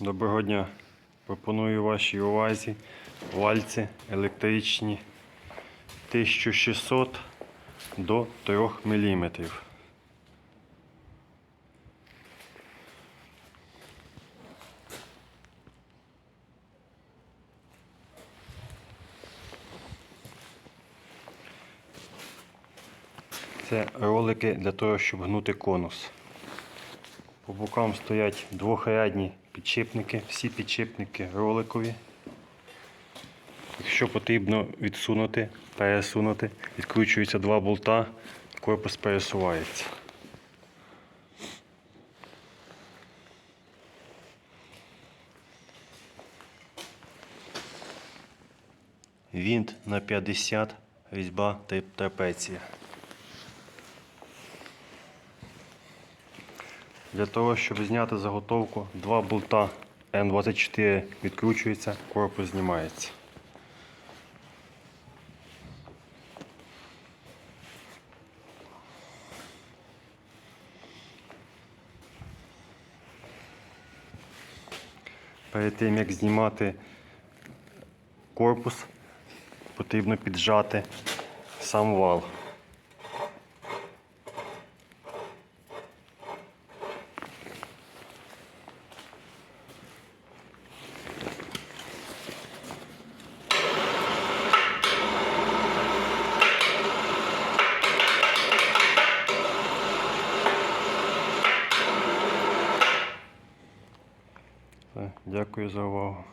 Доброго дня. Пропоную вашій увазі вальці електричні 1600 до 3 мм. Це ролики для того, щоб гнути конус. По бокам стоять двохрядні підшипники, всі підшипники роликові. Якщо потрібно відсунути, пересунути, відкручуються два болта, корпус пересувається. Вінт на 50, різьба трапеція. Для того, щоб зняти заготовку, два болта Н24 відкручується, корпус знімається. Перед тим як знімати корпус, потрібно піджати сам вал. Дякую за увагу.